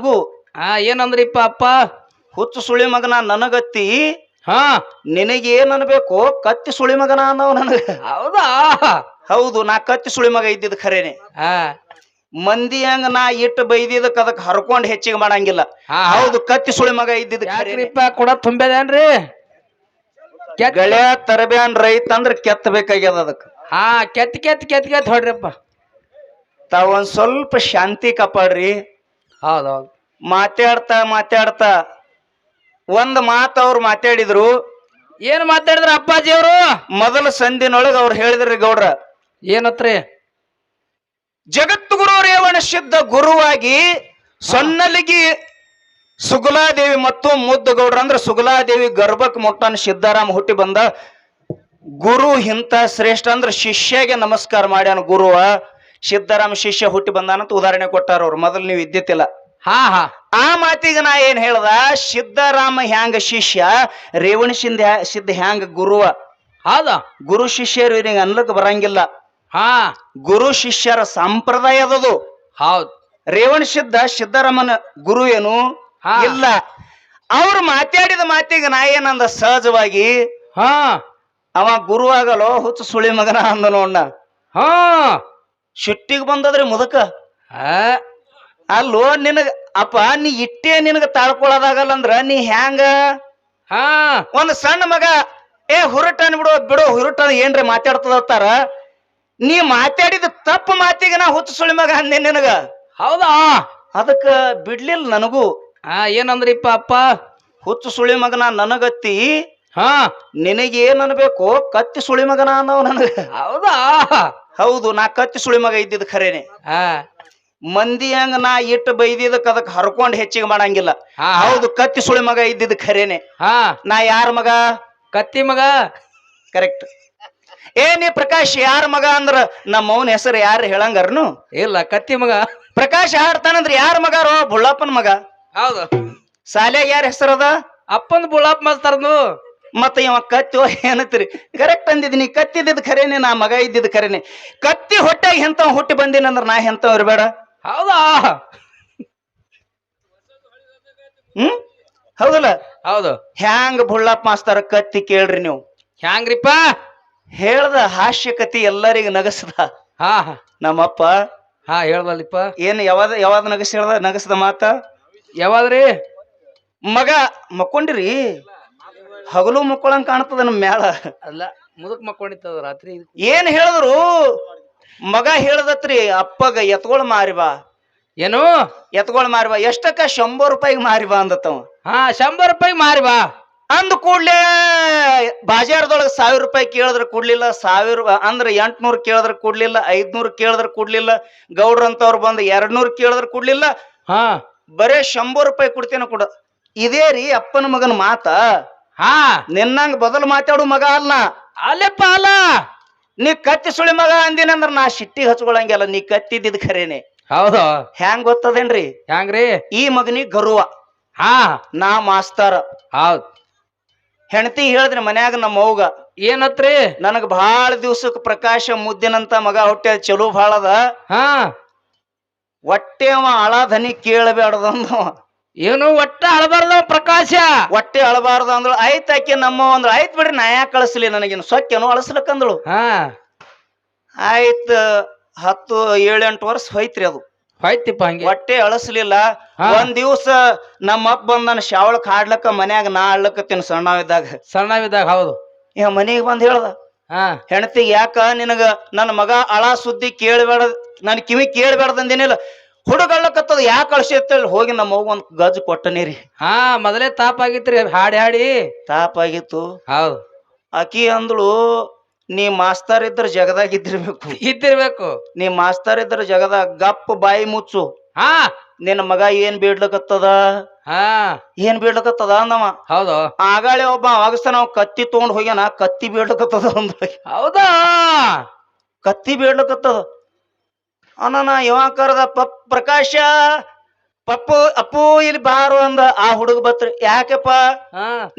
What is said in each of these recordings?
ನನಗೂ ಹಾ ಏನಂದ್ರಿಪ್ಪ ಅಪ್ಪ? ಹುಚ್ಚು ಸುಳಿ ಮಗನ ನನಗತ್ತಿ. ಹಾ. ನಿನಗೇನ್ ಅನ್ಬೇಕು ಕತ್ತಿ ಸುಳಿ ಮಗನ ಅನ್ನವ್ ನನಗ. ಹೌದಾ? ಹೌದು ನಾ ಕತ್ತಿ ಸುಳಿ ಮಗ ಇದ್ದಿದ್ ಖರೇನೆ. ಹಾ. ಮಂದಿ ಹಂಗ ನಾ ಇಟ್ಟು ಬೈದಿದ್ದಕ್ ಅದಕ್ ಹರ್ಕೊಂಡ್ ಹೆಚ್ಚಿಗೆ ಮಾಡಂಗಿಲ್ಲ. ಹಾ ಹೌದು ಕತ್ತಿ ಸುಳಿ ಮಗ ಇದ್ದಿದ್ ಯಾಕ್ರಿಪ್ಪ ಕೂಡ ತುಂಬೇದೇನ್ರಿ ಕೆತ್ತ ಗಳ್ಯಾ ತರಬ್ಯಾನ್ ರೈತ ಅಂದ್ರ ಕೆತ್ತಬೇಕಾಗ್ಯದ ಅದಕ್. ಹಾ ಕೆತ್ತ ಕೆತ್ತ ಕೆತ್ತ ಕೆತ್ತ ಹೊಡ್ರಿಪ್ಪ. ತಾವ್ ಒಂದ್ ಸ್ವಲ್ಪ ಶಾಂತಿ ಕಾಪಾಡ್ರಿ. ಹೌದೌದು ಮಾತಾಡ್ತಾ ಮಾತಾಡ್ತಾ ಒಂದ್ ಮಾತು ಅವ್ರು ಮಾತಾಡಿದ್ರು. ಏನ್ ಮಾತಾಡಿದ್ರ ಅಪ್ಪಾಜಿ ಅವರು? ಮೊದಲ ಸಂದಿನೊಳಗ ಅವ್ರು ಹೇಳಿದ್ರಿ ಗೌಡ್ರ. ಏನತ್ರಿ? ಜಗದ್ಗುರು ರೇವಣ ಸಿದ್ಧ ಗುರುವಾಗಿ ಸೊನ್ನಲಿಗಿ ಸುಗುಲಾದೇವಿ ಮತ್ತು ಮುದ್ದಗೌಡ್ರ ಅಂದ್ರೆ ಸುಗುಲಾದೇವಿ ಗರ್ಭಕ್ ಮುಟ್ಟನ್ ಸಿದ್ಧಾರಾಮ್ ಹುಟ್ಟಿ ಬಂದ ಗುರು ಇಂತ ಶ್ರೇಷ್ಠ ಅಂದ್ರೆ ಶಿಷ್ಯಗೆ ನಮಸ್ಕಾರ ಮಾಡ್ಯಾನ ಗುರುವ. ಸಿದ್ದಾರಾಮ ಶಿಷ್ಯ ಹುಟ್ಟಿ ಬಂದಾನಂತ ಉದಾಹರಣೆ ಕೊಟ್ಟಾರ ಅವ್ರು. ಮೊದಲು ನೀವು ಇದ್ದಿತ್ತಿಲ್ಲ. ಹಾ ಹಾ. ಆ ಮಾತಿಗೆ ನಾ ಏನ್ ಹೇಳ್ದ? ಸಿದ್ದರಾಮ ಹ್ಯಾಂಗ ಶಿಷ್ಯ ರೇವಣ ಸಿಂಧ ಸಿದ್ಧ ಹ್ಯಾಂಗ ಗುರುವ. ಹೌದ? ಗುರು ಶಿಷ್ಯರು ನಿನಗೆ ಅನ್ಲಕ್ ಬರಂಗಿಲ್ಲ. ಹಾ. ಗುರು ಶಿಷ್ಯರ ಸಂಪ್ರದಾಯದದು. ಹೌದ್. ರೇವಣ ಸಿದ್ಧ ಸಿದ್ದರಾಮನ ಗುರು ಏನು? ಹಾ. ಇಲ್ಲ. ಅವ್ರು ಮಾತಾಡಿದ ಮಾತಿಗೆ ನಾ ಏನಂದ? ಸಹಜವಾಗಿ ಹಾ. ಅವ ಗುರು ಆಗಲೋ ಹುಚ್ಚು ಸುಳಿ ಮಗನ ಅಂದ ನೋಡ ಹಾ. ಸಿಟ್ಟಿಗೆ ಬಂದದ್ರಿ ಮುದಕ? ಆ, ಅಲ್ಲೋ ನಿನಗ ಅಪ್ಪ ನೀ ಇಟ್ಟೆ ನಿನಗ ತಾಳ್ಕೊಳ್ಳೋದಾಗಲ್ಲ ಅಂದ್ರ ನೀ ಹ್ಯಾಂಗ? ಹಾ. ಒಂದ್ ಸಣ್ಣ ಮಗ ಏ ಹುರುಟ ಬಿಡು ಬಿಡು ಹುರುಟ ಏನ್ರಿ ಮಾತಾಡ್ತದತ್ತಾರ ನೀ ಮಾತಾಡಿದ ತಪ್ಪು ಮಾತಿಗೆ ನಾ ಹುಚ್ಚು ಸುಳಿ ಮಗ ಅಂದೆ ನಿನಗ? ಹೌದಾ? ಅದಕ್ಕ ಬಿಡ್ಲಿಲ್ಲ ನನಗೂ. ಹಾ ಏನಂದ್ರಿಪ್ಪ ಅಪ್ಪ? ಹುಚ್ಚು ಸುಳಿ ಮಗನ ನನಗತ್ತಿ? ಹಾ. ನಿನಗೇನ್ ಅನ್ಬೇಕು ಕತ್ತಿ ಸುಳಿ ಮಗನ ಅನ್ನೋ ನನಗ. ಹೌದಾ? ಹೌದು ನಾ ಕತ್ತಿ ಸುಳಿ ಮಗ ಇದ್ದಿದ್ ಖರೇನೆ. ಹಾ. ಮಂದಿ ಹಂಗ ನಾ ಇಟ್ಟು ಬೈದಿದ್ದಕ್ ಅದಕ್ ಹರ್ಕೊಂಡ್ ಹೆಚ್ಚಿಗೆ ಮಾಡಂಗಿಲ್ಲ. ಹಾ ಹೌದು ಕತ್ತಿ ಸುಳಿ ಮಗ ಇದ್ದಿದ್ ಖರೇನೆ. ಹಾ. ನಾ ಯಾರ ಮಗ? ಕತ್ತಿ ಮಗ? ಕರೆಕ್ಟ್ ಏ ನೀ ಪ್ರಕಾಶ್ ಯಾರ ಮಗ ಅಂದ್ರ ನಮ್ಮ ಅವನ ಹೆಸರು ಯಾರು ಹೇಳಂಗಾರನು? ಇಲ್ಲ ಕತ್ತಿ ಮಗ. ಪ್ರಕಾಶ್ ಹಾಡ್ತಾನಂದ್ರ ಯಾರ ಮಗಾರೋ ಬುಳ್ಳಪ್ಪನ ಮಗ. ಹೌದು. ಸಾಲ್ಯಾಗ ಯಾರ ಹೆಸರದ ಅಪ್ಪಂದ್ ಬುಳ್ಳಪ್ಪ ಮಾಸ್ತರ್ದು ಮತ್ತ ಇವ ಕತ್ತಿ ಏನತ್ರಿ? ಕರೆಕ್ಟ್ ಅಂದಿದ್ದೀನಿ ಕತ್ತಿದ್ದ ಖರೇನೆ ನಾ ಮಗ ಇದ್ದಿದ್ ಖರೇನೆ. ಕತ್ತಿ ಹೊಟ್ಟೆಗೆ ಎಂತವ್ ಹುಟ್ಟಿ ಬಂದಿನಂದ್ರ ನಾ ಎಂತವ್ ಇರ್ಬೇಡ. ಹೌದಾ? ಹ್ಮ್? ಹೌದಲ್ಲ? ಹೌದು. ಹ್ಯಾಂಗ ಬುಳ್ಳಪ್ಪ ಮಾಸ್ತಾರ ಕತ್ತಿ ಕೇಳ್ರಿ ನೀವು? ಹ್ಯಾಂಗ್ರಿಪ್ಪ? ಹೇಳ್ದ ಹಾಸ್ಯ ಕತಿ ಎಲ್ಲರಿಗೂ ನಗಸದ. ಹಾ ಹಾ. ನಮ್ಮಪ್ಪ. ಹಾ ಹೇಳ್ದಲ್ಲಿಪ್ಪ. ಏನ್ ಯಾವಾಗ ಯಾವಾಗ ನಗಸ ಹೇಳ್ದ? ನಗಸದ ಮಾತ? ಯಾವಾದ್ರಿ? ಮಗ ಮಕ್ಕೊಂಡಿರಿ? ಹಗಲು ಮಕ್ಕಳಂಗ್ ಕಾಣ್ತದ ನಮ್ ಮ್ಯಾಲ. ಅಲ್ಲ ಮುದುಕ್ ಮಕ್ಕೊಂಡಿತ್ತದ ರಾತ್ರಿ ಏನ್ ಹೇಳಿದ್ರು? ಮಗ ಹೇಳ್ದತ್ರಿ ಅಪ್ಪಗ ಎತ್ಗೊಳ್ ಮಾರಿ ಬಾ. ಏನು? ಎತ್ಗೊಳ್ ಮಾರಿ ಬಾ. ಎಷ್ಟಕ್ಕ ಶಂಬರ್ ರೂಪಾಯಿಗೆ ಮಾರಿ ಬಾ ಅಂದತ್ತವ. ಹಾ ಶಂಬರ್ ರೂಪಾಯಿ ಮಾರಿ ಬಾ. ಅಂದ ಕೂಡ್ಲೆ ಬಾಜಾರದೊಳಗೆ ಸಾವಿರ ರೂಪಾಯಿ ಕೇಳಿದ್ರೆ ಕೊಡ್ಲಿಲ್ಲ ಸಾವಿರ ಅಂದ್ರ ಎಂಟ್ನೂರು ಕೇಳಿದ್ರೆ ಕೊಡ್ಲಿಲ್ಲ ಐದ್ನೂರು ಕೇಳಿದ್ರೆ ಕೊಡ್ಲಿಲ್ಲ ಗೌಡ್ರಂತವ್ರು ಬಂದು ಎರಡ್ನೂರು ಕೇಳಿದ್ರೆ ಕೊಡ್ಲಿಲ್ಲ. ಹಾ. ಬರೇ ಶಂಬರ್ ರೂಪಾಯಿ ಕೊಡ್ತೇನೆ ಕೊಡ. ಇದೇ ರೀ ಅಪ್ಪನ ಮಗನ ಮಾತ. ಹಾ. ನಿನ್ನಂಗ ಬದಲು ಮಾತಾಡು ಮಗ ಅಲ್ಲ. ಅಲ್ಲಪ್ಪ ಅಲ್ಲ. ನೀ ಕತ್ತಿ ಸುಳಿ ಮಗ ಅಂದಿನಂದ್ರ ನಾ ಸಿಟ್ಟಿ ಹಚ್ಕೊಳಂಗಿಲ್ಲ ನೀ ಕತ್ತಿದ್ದಿದ್ ಖರೇನೆ. ಹೌದು. ಹೆಂಗ್ ಗೊತ್ತದೇನ್ರಿ? ಹ್ಯಾಂಗ್ರಿ? ಈ ಮಗನಿ ಗರ್ವ. ಹಾ. ನಾ ಮಾಸ್ತಾರ. ಹೌದ್. ಹೆಂಡತಿ ಹೇಳಿದ್ರಿ ಮನ್ಯಾಗ ನಮ್ಮ ಅವ್ಗ. ಏನತ್ರಿ? ನನಗ ಬಹಳ ದಿವ್ಸಕ್ ಪ್ರಕಾಶ ಮುದ್ದಿನಂತ ಮಗ ಹೊಟ್ಟೆ ಚಲೋ ಭಾಳ ಅದ ಹಾ. ಹೊಟ್ಟೆ ಅವ ಅಳಧನಿ ಕೇಳಬೇಡದಂದವ. ಏನು ಒಟ್ಟ ಅಳಬಾರ್ದ ಪ್ರಕಾಶ? ಒಟ್ಟೆ ಅಳಬಾರ್ದು ಅಂದಳು. ಆಯ್ತ ಆಕೆ ನಮ್ಮ ಅಂದ್ರು ಆಯ್ತ್ ಬಿಡ್ರಿ ನಾ ಯಾಕೆ ಕಳಿಸ್ಲಿ ನನಗೇನು ಸೊಕ್ಕೇನು ಅಳಸ್ಲಕ್ಕಂದಳು ಹಾ. ಆಯ್ತ್ ಹತ್ತು ಏಳೆಂಟು ವರ್ಷ ಹೋಯ್ತ್ರಿ ಅದು. ಹೋಯ್ತಿಪ್ಪ ಹಂಗೆ. ಹೊಟ್ಟೆ ಅಳಸ್ಲಿಲ್ಲ. ಹಾ. ಒಂದ್ ದಿವ್ಸ ನಮ್ಮ ಅಪ್ಪ ಬಂದ್ ನನ್ನ ಶಾವಳಕ್ ಹಾಡ್ಲಕ್ಕ ಮನ್ಯಾಗ ನಾ ಆಡ್ಲಕತ್ತೀನಿ ಸಣ್ಣವಿದ್ದಾಗ. ಸಣ್ಣವಿದ್ದಾಗ ಹೌದು. ಇವ ಮನೆಗೆ ಬಂದ್ ಹೇಳ್ದ. ಹಾ. ಹೆಣತಿಗೆ ಯಾಕ? ನಿನಗ ನನ್ನ ಮಗ ಅಳ ಸುದ್ದಿ ಕೇಳಬೇಡ ನನ್ ಕಿವಿ ಕೇಳಬೇಡ್ದಂದೇನಿಲ್ಲ. ಹುಡುಗಳ್ಳಕತ್ತದ ಯಾಕೆ ಕಳ್ಸಿತ್ತೇಳಿ ಹೋಗಿ ನಮ್ಮ ಒಂದು ಒಂದ್ ಗಜ್ ಕೊಟ್ಟನಿ ರೀ. ಹಾ ಮೊದಲೇ ತಾಪ ಆಗಿತ್ರಿ ಹಾಡಿ ಹಾಡಿ. ತಾಪ ಆಗಿತ್ತು. ಹೌದು. ಆಕಿ ಅಂದಳು ನೀ ಮಾಸ್ತರ್ ಇದ್ರ ಜಗದಾಗ ಇದ್ದಿರ್ಬೇಕು. ಇದ್ದಿರ್ಬೇಕು. ನೀ ಮಾಸ್ತರ್ ಇದ್ರ ಜಗದಾಗ ಗಪ್ಪ ಬಾಯಿ ಮುಚ್ಚು. ಹಾ. ನಿನ್ನ ಮಗ ಏನ್ ಬೀಡ್ಲಕತ್ತದ ಹಾ. ಏನ್ ಬೀಡ್ಲಕತ್ತದ ಅಂದವ. ಹೌದು. ಆಗಾಳೆ ಒಬ್ಬ ಆಗಸ್ತ ನಾವು ಕತ್ತಿ ತಗೊಂಡ್ ಹೋಗ್ಯಾನ ಕತ್ತಿ ಬೀಡ್ಲಕತ್ತದ ಅಂದ ಹೌದಾ? ಕತ್ತಿ ಬೇಡ್ಲಕತ್ತದ ಅನ್ನ ಇವ ಕರ್ದ ಪಪ್ ಪ್ರಕಾಶ ಪಪ್ಪು ಅಪ್ಪು ಇಲ್ಲಿ ಬಾರು ಅಂದ ಆ ಹುಡುಗ ಬತ್ರಿ ಯಾಕಪ್ಪ?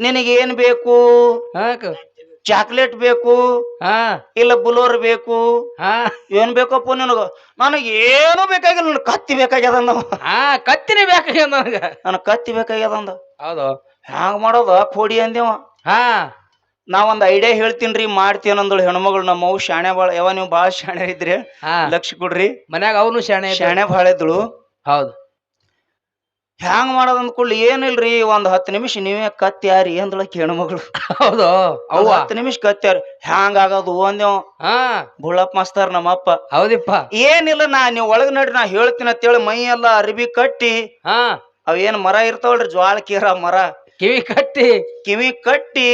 ನಿನಗೇನ್ ನಿನಗೆ ಏನ್ ಬೇಕು ಚಾಕ್ಲೇಟ್ ಬೇಕು? ಹಾ. ಇಲ್ಲ ಬುಲೋರ್ ಬೇಕು? ಹಾ. ಏನ್ ಬೇಕಪ್ಪ ನಿನಗ? ನನಗೆ ಏನು ಬೇಕಾಗಿಲ್ಲ ನನ್ ಕತ್ತಿ ಬೇಕಾಗ್ಯದ ಹಾ ಕತ್ತಿನೇ ಬೇಕಾಗ್ಯದ ನನಗ. ನನ್ ಕತ್ತಿ ಬೇಕಾಗ್ಯದ ಅಂದ. ಹೌದು. ಹ್ಯಾಂಗ ಮಾಡೋದ? ಕೋಡಿ ಅಂದೇವ ಹಾ. ನಾ ಒಂದ್ ಐಡಿಯಾ ಹೇಳ್ತೀನ್ರಿ ಮಾಡ್ತೀನಿ ಅಂದಳು ಹೆಣ್ಮಗಳು ನಮ್ಮ ಅವು ಶಾಣೆ ಬಾಳ ಯಾವ ನೀವು ಬಾಳ ಶಾಣೆ ಇದ್ರಿ. ಹಾ. ಲಕ್ಷ ಕೊಡ್ರಿ. ಮನ್ಯಾಗ ಅವನು ಶಾಣೆ ಇದ್ದ. ಶಾಣೆ ಬಾಳ ಇದ್ಳು. ಹೌದು. ಹ್ಯಾಂಗ ಮಾಡೋದ್ ಅಂದ್ಕೊಳ್ಳಿ ಏನಿಲ್ರಿ ಒಂದ್ ಹತ್ತು ನಿಮಿಷ ನೀವೇ ಕತ್ಯಾರಿ ಯಾರಿ ಅಂದಳಕ್ಕೆ ಹೆಣ್ಮಗಳು. ಹೌದು ಅವು ಅವ್ವ ಹತ್ತು ನಿಮಿಷ ಕತ್ಯಾರ ಹ್ಯಾಂಗ ಆಗೋದು ಅಂದೆ ಹಾ. ಬುಳ್ಳಪ್ಪ ಮಾಸ್ತರ್ ನಮ್ಮಪ್ಪ. ಹೌದಿಪ್ಪ. ಏನಿಲ್ಲ ನಾ ನೀವ್ ಒಳಗ್ ನಡ್ರಿ ನಾ ಹೇಳ್ತೀನಿ ಅಂತೇಳಿ ಮೈ ಎಲ್ಲ ಅರಿಬಿ ಕಟ್ಟಿ. ಹಾ. ಅವ್ ಏನ್ ಮರ ಇರ್ತಾವಲ್ರಿ ಜ್ವಾಳ ಕೀರ ಮರ. ಕಿವಿ ಕಟ್ಟಿ. ಕಿವಿ ಕಟ್ಟಿ.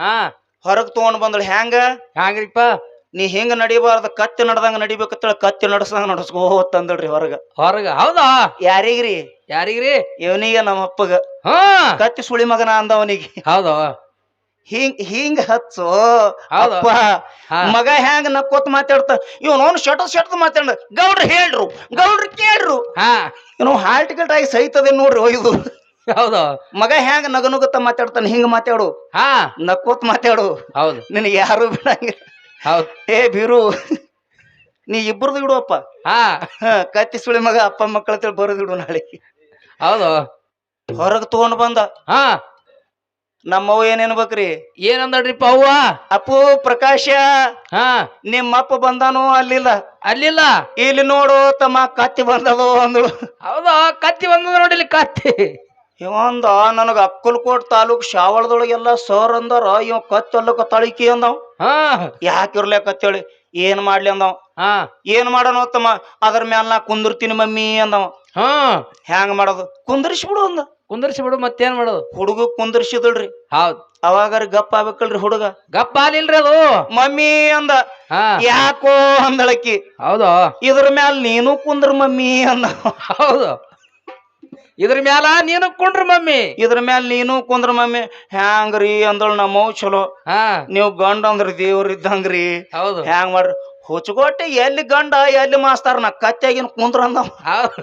ಹಾ? ಹೊರಗ್ ತಗೊಂಡ್ ಬಂದಳು. ಹೆಂಗ ಹ್ಯಾಂಗ್ರಿಪ್ಪ? ನೀ ಹಿಂಗ ನಡಿಬಾರ್ದ. ಕತ್ತಿ ನಡ್ದಂಗ ನಡಿಬೇಕಂತೇಳಿ ಕತ್ತಿ ನಡ್ಸಂಗ ನಡ್ಸ್ಕೋತಂದಳ್ರಿ ಹೊರಗ. ಹೊರಗ? ಹೌದಾ? ಯಾರಿಗ್ರಿ? ಯಾರಿಗ್ರಿ? ಇವನಿಗೆ ನಮ್ಮ ಅಪ್ಪಗ. ಹಾ? ಕತ್ತಿ ಸುಳಿ ಮಗನ ಅಂದವನಿಗೆ. ಹೌದಾ? ಹಿಂಗ್ ಹಿಂಗ್ ಹಚ್ಚು. ಅಪ್ಪ ಮಗ ಹೆಂಗ್ ನಕ್ಕೋತ್ ಮಾತಾಡ್ತ? ಇವನು ಶಟ ಶಟ್ ಮಾತಾಡ ಗೌಡ್ರು ಹೇಳ್ರು. ಗೌಡ್ರು ಕೇಳ್ರು. ಹಾ. ಹಾಲ್ ಟಿಕೆಟ್ ಆಗಿ ಸಹಿತದೆ ನೋಡ್ರಿ ಒಯ್ದು. ಹೌದು. ಮಗ ಹೆಂಗ ನಗನುಗುತ್ತ ಮಾತಾಡ್ತಾನೆ ಹಿಂಗ ಮಾತಾಡು. ಹಾ. ನಕ್ಕೋತ್ ಮಾತಾಡು. ಹೌದು. ನಿನಗೆ ಯಾರು ಬಿಡಂಗಿಲ್ಲ. ಹೌದು. ಏ ಬೀರು ನೀ ಇಬ್ಬರದು ಇಡುವಪ್ಪ. ಹಾ. ಹ ಕತ್ತಿ ಸುಳಿ ಮಗ ಅಪ್ಪ ಮಕ್ಕಳ ತಿಳಿ ಬರೋದಿಡು ನಾಳೆ. ಹೌದು. ಹೊರಗೆ ತಗೊಂಡ್ ಬಂದ. ಹಾ. ನಮ್ಮವ್ ಏನೇನ್ ಬೇಕ್ರಿ? ಏನಂದ್ರಿಪ್ಪ ಅವ್ವ? ಅಪ್ಪು ಪ್ರಕಾಶ ಹಾ. ನಿಮ್ಮಪ್ಪ ಬಂದಾನು ಅಲ್ಲಿಲ್ಲ. ಅಲ್ಲಿಲ್ಲ? ಇಲ್ಲಿ ನೋಡು ತಮ್ಮ ಕತ್ತಿ ಬಂದದೋ ಅಂದಳು. ಹೌದಾ ಕತ್ತಿ ಬಂದದ ನೋಡಿಲಿ ಕತ್ತಿ. ಇವಂದ ನನಗೆ ಅಕ್ಕಲ್ಕೋಟ್ ತಾಲೂಕ್ ಶಾವಳದೊಳಗೆಲ್ಲ ಸರ್ ಅಂದರ ಇವ ಕತ್ತಲ್ಲಕ ತಳಿಕಿ ಅಂದವ್. ಹಾ. ಯಾಕಿರ್ಲೇಕತ್ತೇಳಿ ಏನ್ ಮಾಡ್ಲಿ ಅಂದವ್. ಹಾ. ಏನ್ ಮಾಡೋಣ ತಮ್ಮ ಅದ್ರ ಮ್ಯಾಲ ನಾ ಕುಂದಿರ್ತೀನಿ ಮಮ್ಮಿ ಅಂದವ. ಹಾ. ಹ್ಯಾಂಗ ಮಾಡೋದು? ಕುಂದರ್ಸಿ ಬಿಡು ಅಂದ. ಕುಂದರ್ಸಿ ಬಿಡು ಮತ್ತೇನ್ ಮಾಡೋದು? ಹುಡುಗ ಕುಂದರ್ಸಿದಳ್ರಿ ಹೌದ್. ಅವಾಗಾರ ಗಪ್ಪ ಆಗ್ಬೇಕಲ್ರಿ ಹುಡುಗ. ಗಪ್ಪ ಆಲಿಲ್ರಿ ಅದು? ಮಮ್ಮಿ ಅಂದ. ಯಾಕೋ ಅಂದಳಕಿ. ಹೌದು? ಇದ್ರ ಮ್ಯಾಲ ನೀನು ಕುಂದ್ರ ಮಮ್ಮಿ ಅಂದ. ಹೌದು. ಇದ್ರ ಮ್ಯಾಲ ನೀನು ಕುಂದ್ರ ಮಮ್ಮಿ. ಇದ್ರ ಮ್ಯಾಲ ನೀನು ಕುಂದ್ರ ಮಮ್ಮಿ. ಹ್ಯಾಂಗ್ರಿ ಅಂದಳು ನಮ್ಮವ್ ಚಲೋ. ಹಾ. ನೀವು ಗಂಡ ಅಂದ್ರ ದೇವ್ರ ಇದ್ದಂಗ್ರಿ. ಹೌದು. ಹ್ಯಾಂಗ್ ಮಾಡ್ರಿ? ಹುಚ್ಚುಗೊಟ್ಟೆ ಎಲ್ಲಿ ಗಂಡ ಎಲ್ಲಿ ಮಾಸ್ತಾರ ನಾ ಕತ್ಯಾಗಿನ ಕುಂದ್ರ ಅಂದ ಹೌದು.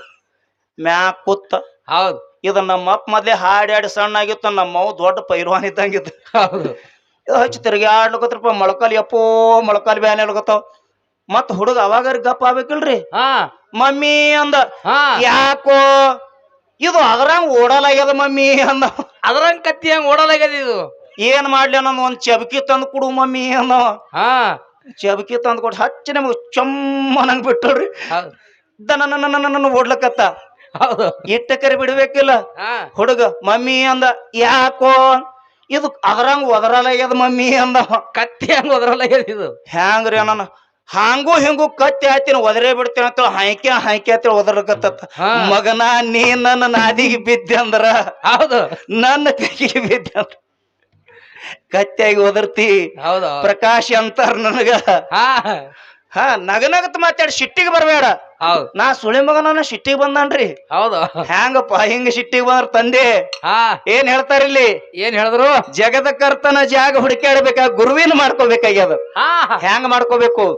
ಮ್ಯಾಕ್ ಕುತ್ತ. ಹೌದು. ಇದು ನಮ್ಮ ಅಪ್ಪ ಮೊದ್ಲೇ ಹಾಡಿ ಹಾಡಿ ಸಣ್ಣ ಆಗಿತ್ತು ನಮ್ಮವ್ ದೊಡ್ಡ ಪೈರ್ವಾನ್ ಇದ್ದಂಗಿತ್ತು. ಹೌದು. ಹಚ್ಚಿ ತಿರ್ಗ್ಯಾಡ್ಲಕತ್ರಪ್ಪ ಮೊಳಕಾಲ್ ಯಪ್ಪೋ ಮೊಳಕಾಲ್ ಬ್ಯಾನೆ ಹೇಳ್ಕೊತಾವ ಮತ್ ಹುಡುಗ ಅವಾಗ ಗಪ್ಪ ಆಗ್ಬೇಕಿಲ್ರಿ? ಹಾ. ಮಮ್ಮಿ ಅಂದ ಹಾ. ಯಾಕೋ ಇದು ಅದ್ರಂಗ್ ಓಡಲಾಗ್ಯದ ಮಮ್ಮಿ ಅಂದ ಅದ್ರಂಗ್ ಕತ್ತಿ ಹಂಗ ಓಡಲಾಗ್ಯದ ಇದು? ಏನ್ ಮಾಡ್ಲಿ ಅನ್ನೋದು ಒಂದ್ ಚಬಕಿ ತಂದು ಕೊಡು ಮಮ್ಮಿ ಅಂದ ಹಾ. ಚಬಕಿ ತಂದು ಕೊಟ್ಟು ಹಚ್ಚಿ ನಮಗೆ ಚಮ್ಮನಂಗ್ ದನ ನನ್ನ ಓಡ್ಲಕತ್ತ. ಇಟ್ಟ ಕರೆ ಬಿಡ್ಬೇಕಿಲ್ಲ. ಹುಡುಗ ಮಮ್ಮಿ ಅಂದ ಯಾಕೋ? ಇದು ಅದ್ರಂಗ್ ಒದರಲಾಗ್ಯದ ಮಮ್ಮಿ ಅಂದ ಕತ್ತಿ ಹಂಗ ಒದರಲಾಗ್ಯದ ಇದು? ಹ್ಯಾಂಗ್ರಿ ಅಣ್ಣ ಹಾಂಗೂ ಹಿಂಗೂ ಕತ್ತಿ ಆತಿನ ಒದರೇ ಬಿಡ್ತೇನೆ ಅಂತ ಹಾಯ್ಕೆ ಹಾಯ್ಕೆ ಅಂತ ಒದರ್ಕತ್ತ. ಮಗನ ನೀ ನನ್ನ ನಾದಿಗೆ ಬಿದ್ದೆ ಅಂದ್ರ ಹೌದು. ನನ್ನ ಕೈಗೆ ಬಿದ್ದೆ ಅಂದ್ರ. ಕತ್ತಿಯಾಗಿ ಒದರ್ತಿ ಹೌದು. ಪ್ರಕಾಶ್ ಅಂತಾರ ನನಗ. ಹಾ. ನಗನಗತ್ ಮಾತಾಡಿ ಸಿಟ್ಟಿಗೆ ಬರಬೇಡ. ಹೌದು. ನಾ ಸುಳಿ ಮಗನ ಸಿಟ್ಟಿಗೆ ಬಂದಾನ್ರಿ. ಹೌದು. ಹ್ಯಾಂಗಪ್ಪ ಹಿಂಗ ಸಿಟ್ಟಿಗೆ ಬಂದ್ರ ತಂದೆ. ಏನ್ ಹೇಳ್ತಾರ ಇಲ್ಲಿ? ಏನ್ ಹೇಳಿದ್ರು? ಜಗದ ಕರ್ತನ ಜಾಗ ಹುಡುಕಾಡ್ಬೇಕಾ ಗುರುವಿನ ಮಾಡ್ಕೋಬೇಕಾಗ್ಯದ. ಹ್ಯಾಂಗ ಮಾಡ್ಕೋಬೇಕು?